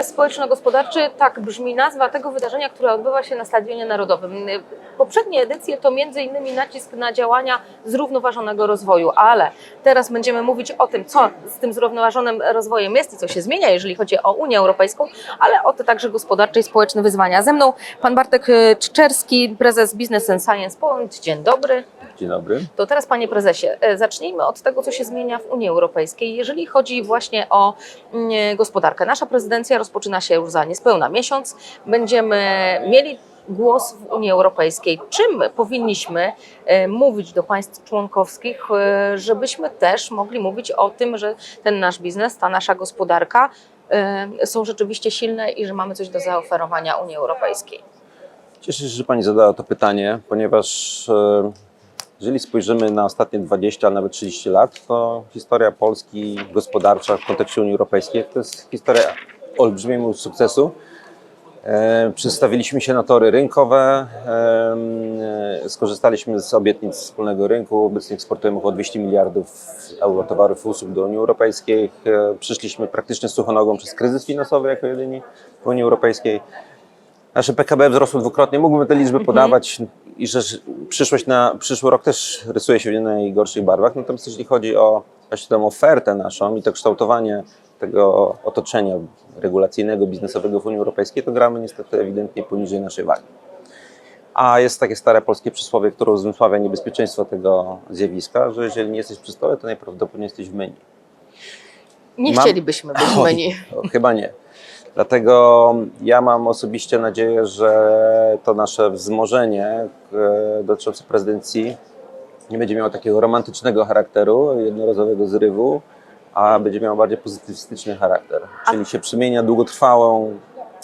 Kongres Społeczno-Gospodarczy, tak brzmi nazwa tego wydarzenia, które odbywa się na Stadionie Narodowym. Poprzednie edycje to m.in. nacisk na działania zrównoważonego rozwoju, ale teraz będziemy mówić o tym, co z tym zrównoważonym rozwojem jest i co się zmienia, jeżeli chodzi o Unię Europejską, ale o te także gospodarcze i społeczne wyzwania. Ze mną pan Bartek y, Czczerski, prezes Business and Science Poland. Dzień dobry. Dzień dobry. To teraz, panie prezesie, e, zacznijmy od tego, co się zmienia w Unii Europejskiej, jeżeli chodzi właśnie o mm, gospodarkę. Nasza prezydencja rozpoczyna się już za niespełna miesiąc. Będziemy mieli głos w Unii Europejskiej. Czym powinniśmy e, mówić do państw członkowskich, e, żebyśmy też mogli mówić o tym, że ten nasz biznes, ta nasza gospodarka są rzeczywiście silne i że mamy coś do zaoferowania Unii Europejskiej? Cieszę się, że Pani zadała to pytanie, ponieważ jeżeli spojrzymy na ostatnie 20, a nawet 30 lat, to historia Polski gospodarcza w kontekście Unii Europejskiej to jest historia olbrzymiego sukcesu. E, Przedstawiliśmy się na tory rynkowe, e, skorzystaliśmy z obietnic wspólnego rynku. Obecnie eksportujemy około 200 miliardów euro towarów i usług do Unii Europejskiej. E, Przyszliśmy praktycznie suchonogą przez kryzys finansowy jako jedyni w Unii Europejskiej. Nasze PKB wzrosło dwukrotnie. Mógłbym te liczby podawać i że przyszłość na przyszły rok też rysuje się w najgorszych barwach. Natomiast jeśli chodzi o właśnie tę ofertę naszą i to kształtowanie tego otoczenia regulacyjnego, biznesowego w Unii Europejskiej, to gramy niestety ewidentnie poniżej naszej wagi. A jest takie stare polskie przysłowie, które uzmysławia niebezpieczeństwo tego zjawiska, że jeżeli nie jesteś przy stole, to najprawdopodobniej jesteś w menu. Nie Mam- chcielibyśmy być w menu. O, chyba nie. Dlatego ja mam osobiście nadzieję, że to nasze wzmożenie e, dotyczące prezydencji nie będzie miało takiego romantycznego charakteru, jednorazowego zrywu, a będzie miało bardziej pozytywistyczny charakter. Czyli się przemienia długotrwałą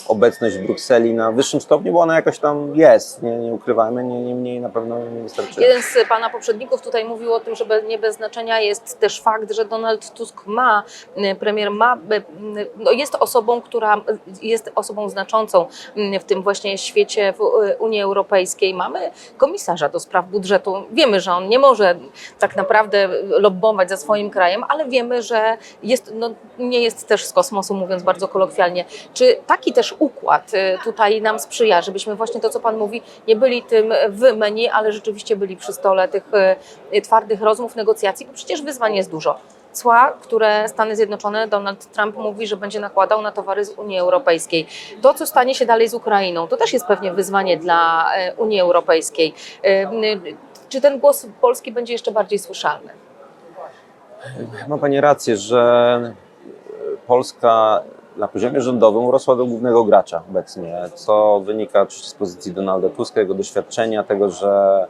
obecność w Brukseli na wyższym stopniu, bo ona jakoś tam jest, nie, nie ukrywajmy, nie, niemniej na pewno nie wystarczy. Jeden z pana poprzedników tutaj mówił o tym, że nie bez znaczenia jest też fakt, że Donald Tusk ma, y, premier ma, y, y, no jest osobą, która jest osobą znaczącą w tym właśnie świecie w Unii Europejskiej. Mamy komisarza do spraw budżetu. Wiemy, że on nie może tak naprawdę lobbować za swoim krajem, ale wiemy, że jest, no, nie jest też z kosmosu, mówiąc bardzo kolokwialnie. Czy taki też układ y, tutaj nam sprzyja, żebyśmy właśnie to, co Pan mówi, nie byli tym w menu, ale rzeczywiście byli przy stole tych y, twardych rozmów, negocjacji, bo przecież wyzwań jest dużo. Cła, które Stany Zjednoczone, Donald Trump mówi, że będzie nakładał na towary z Unii Europejskiej. To, co stanie się dalej z Ukrainą, to też jest pewnie wyzwanie dla e, Unii Europejskiej. Y, y, Czy ten głos Polski będzie jeszcze bardziej słyszalny? Ma Pani rację, że Polska na poziomie rządowym urosła do głównego gracza obecnie, co wynika oczywiście z pozycji Donalda Tuska, jego doświadczenia, tego, że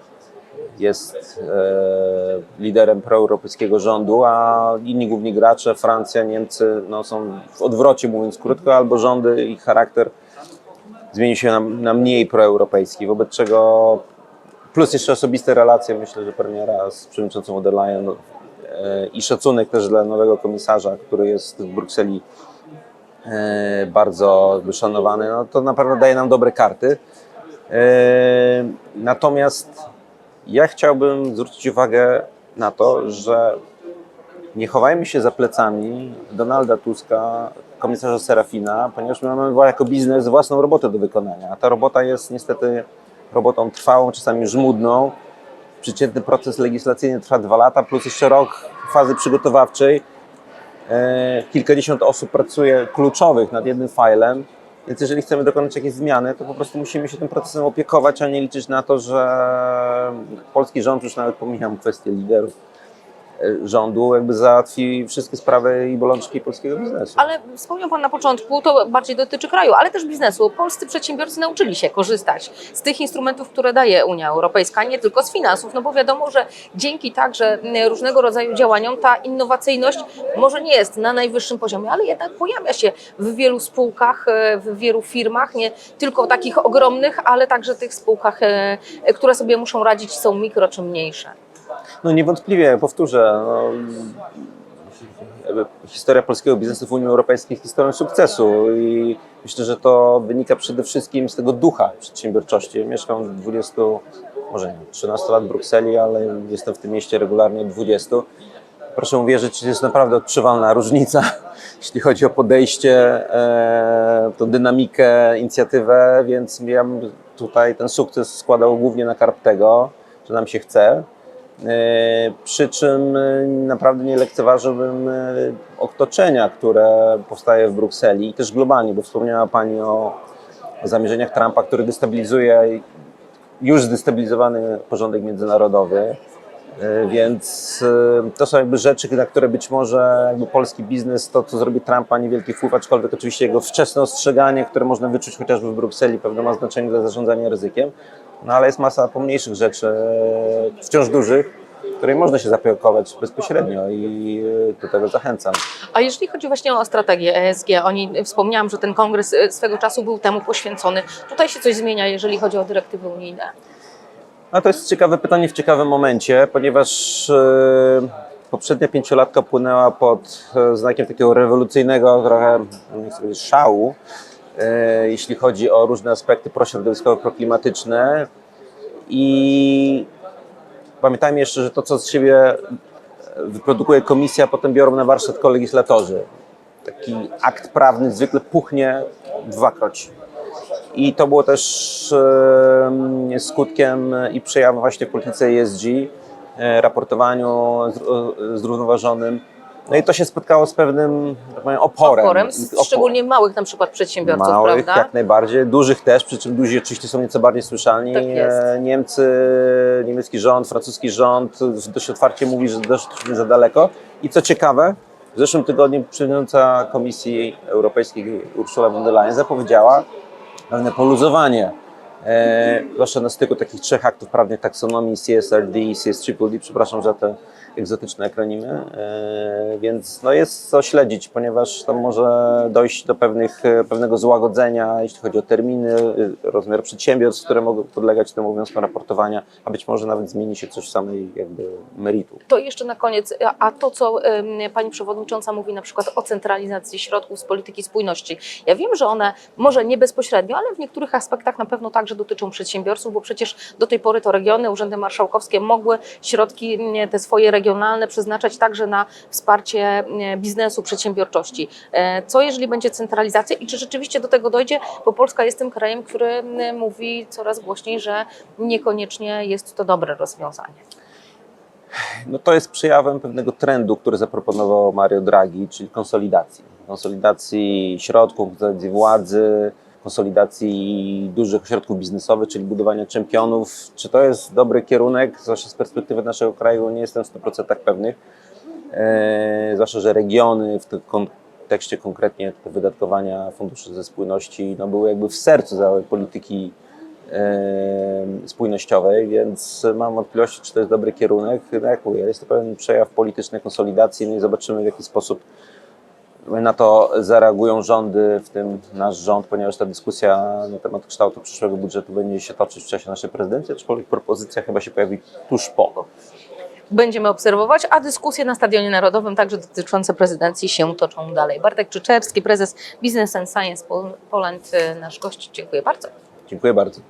jest e, liderem proeuropejskiego rządu, a inni główni gracze, Francja, Niemcy, no, są w odwrocie, mówiąc krótko, albo rządy i charakter zmienił się na, na mniej proeuropejski, wobec czego plus jeszcze osobiste relacje, myślę, że premiera z przewodniczącą von der Leyen e, i szacunek też dla nowego komisarza, który jest w Brukseli bardzo wyszanowany, no to naprawdę daje nam dobre karty. E, Natomiast ja chciałbym zwrócić uwagę na to, że nie chowajmy się za plecami Donalda Tuska, komisarza Serafina, ponieważ my mamy jako biznes własną robotę do wykonania. A ta robota jest niestety robotą trwałą, czasami żmudną. Przeciętny proces legislacyjny trwa dwa lata, plus jeszcze rok fazy przygotowawczej. E, Kilkadziesiąt osób pracuje kluczowych nad jednym filem, więc jeżeli chcemy dokonać jakiejś zmiany, to po prostu musimy się tym procesem opiekować, a nie liczyć na to, że polski rząd, już nawet pomijam kwestię liderów rządu, jakby załatwi wszystkie sprawy i bolączki polskiego biznesu. Ale wspomniał Pan na początku, to bardziej dotyczy kraju, ale też biznesu. Polscy przedsiębiorcy nauczyli się korzystać z tych instrumentów, które daje Unia Europejska, nie tylko z finansów, no bo wiadomo, że dzięki także różnego rodzaju działaniom ta innowacyjność może nie jest na najwyższym poziomie, ale jednak pojawia się w wielu spółkach, e, w wielu firmach, nie tylko takich ogromnych, ale także tych spółkach, e, e, które sobie muszą radzić, są mikro czy mniejsze. No niewątpliwie, powtórzę, no, historia polskiego biznesu w Unii Europejskiej jest historią sukcesu i myślę, że to wynika przede wszystkim z tego ducha przedsiębiorczości. Mieszkam od 20, może nie, 13 lat w Brukseli, ale jestem w tym mieście regularnie od 20. proszę uwierzyć, jest naprawdę odczuwalna różnica, jeśli chodzi o podejście, e, dynamikę, inicjatywę, więc ja tutaj ten sukces składał głównie na karp tego, że nam się chce. E, Przy czym e, naprawdę nie lekceważyłbym e, otoczenia, które powstaje w Brukseli i też globalnie, bo wspomniała Pani o, zamierzeniach Trumpa, który destabilizuje już zdestabilizowany porządek międzynarodowy. Więc to są jakby rzeczy, na które być może jakby polski biznes, to co zrobi Trump, ma niewielki wpływ, aczkolwiek oczywiście jego wczesne ostrzeganie, które można wyczuć chociażby w Brukseli, pewno ma znaczenie dla zarządzania ryzykiem. No ale jest masa pomniejszych rzeczy, e, wciąż dużych, której można się zapiokować bezpośrednio i e, do tego zachęcam. A jeżeli chodzi właśnie o strategię ESG, oni, wspomniałam, że ten kongres e, swego czasu był temu poświęcony. Tutaj się coś zmienia, jeżeli chodzi o dyrektywy unijne. No to jest ciekawe pytanie w ciekawym momencie, ponieważ e, poprzednia pięciolatka płynęła pod znakiem takiego rewolucyjnego trochę nie chcę powiedzieć, szału, jeśli chodzi o różne aspekty prośrodowiskowe, proklimatyczne i pamiętajmy jeszcze, że to co z siebie wyprodukuje komisja, potem biorą na warsztat kolegislatorzy. Taki akt prawny zwykle puchnie dwakroć. I to było też e, skutkiem i przejawem właśnie w polityce ESG, e, raportowaniu zr- zrównoważonym. No i to się spotkało z pewnym tak powiem, oporem. Oporem, szczególnie małych na przykład przedsiębiorców, Małych prawda? jak najbardziej, dużych też, przy czym duzi oczywiście są nieco bardziej słyszalni. Tak Niemcy, niemiecki rząd, francuski rząd dość otwarcie mówi, że doszliśmy za daleko. I co ciekawe, w zeszłym tygodniu przewodnicząca Komisji Europejskiej Ursula von der Leyen zapowiedziała pewne poluzowanie, e, zwłaszcza na styku takich trzech aktów prawnych taksonomii CSRD i CSTRD, przepraszam za te egzotyczne akronimy, e, więc no jest co śledzić, ponieważ tam może dojść do pewnych, e, pewnego złagodzenia, jeśli chodzi o terminy, e, rozmiar przedsiębiorstw, które mogą podlegać temu obowiązkom raportowania, a być może nawet zmieni się coś w samej jakby meritum. To jeszcze na koniec, a- to co pani przewodnicząca mówi na przykład o centralizacji środków z polityki spójności. Ja wiem, że one może nie bezpośrednio, ale w niektórych aspektach na pewno także dotyczą przedsiębiorców, bo przecież do tej pory to regiony, urzędy marszałkowskie mogły środki te swoje regionalne przeznaczać także na wsparcie m, biznesu, przedsiębiorczości. E, Co jeżeli będzie centralizacja i czy rzeczywiście do tego dojdzie, bo Polska jest tym krajem, który m, mówi coraz głośniej, że niekoniecznie jest to dobre rozwiązanie. No to jest przejawem pewnego trendu, który zaproponował Mario Draghi, czyli konsolidacji. Konsolidacji środków, władzy, konsolidacji dużych ośrodków biznesowych, czyli budowania czempionów. Czy to jest dobry kierunek? Zwłaszcza z perspektywy naszego kraju nie jestem w 100% pewnych. E, zwłaszcza, że regiony w kontekście konkretnie wydatkowania funduszy ze spójności no, były jakby w sercu całej polityki e, spójnościowej, więc mam wątpliwości, czy to jest dobry kierunek. No jak mówię, jest to pewien przejaw politycznej konsolidacji, no i zobaczymy w jaki sposób na to zareagują rządy, w tym nasz rząd, ponieważ ta dyskusja na temat kształtu przyszłego budżetu będzie się toczyć w czasie naszej prezydencji, aczkolwiek propozycja chyba się pojawi tuż po. będziemy obserwować, a dyskusje na Stadionie Narodowym, także dotyczące prezydencji, się toczą dalej. Bartek Czyczerski, prezes Business and Science Poland, nasz gość. Dziękuję bardzo. Dziękuję bardzo.